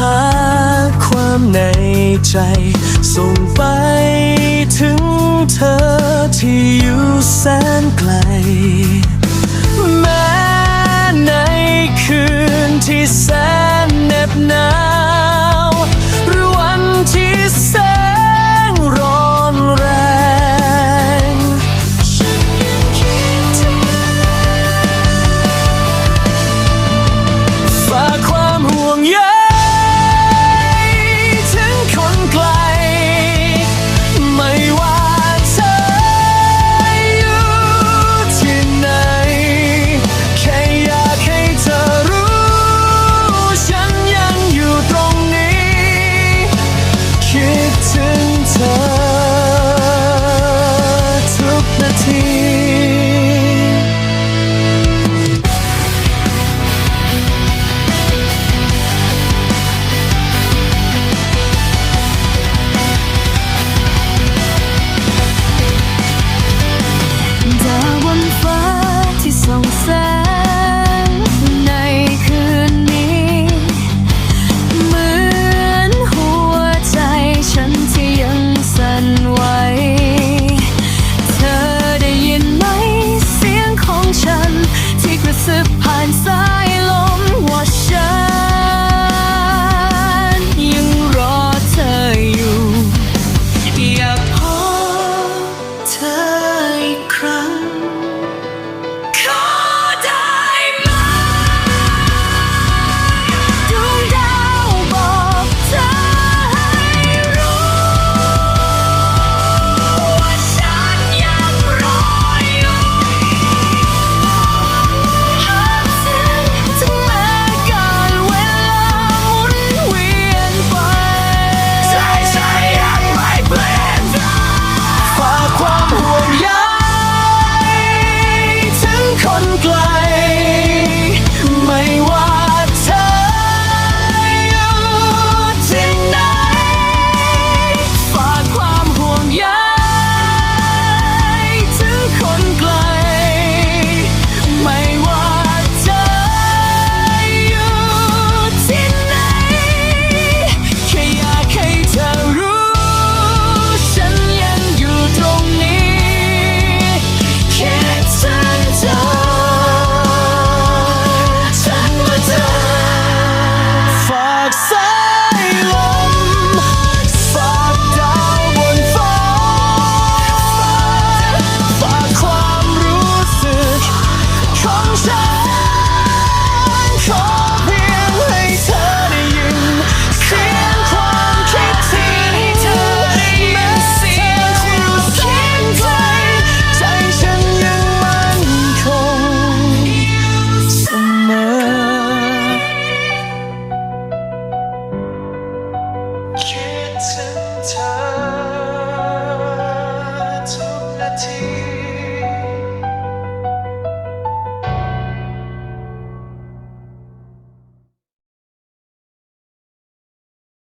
หาความในใจ ส่งไปถึงเธอที่อยู่แสนไกล แม้ในคืนที่แส one glass. ถึงเธอทุกนาที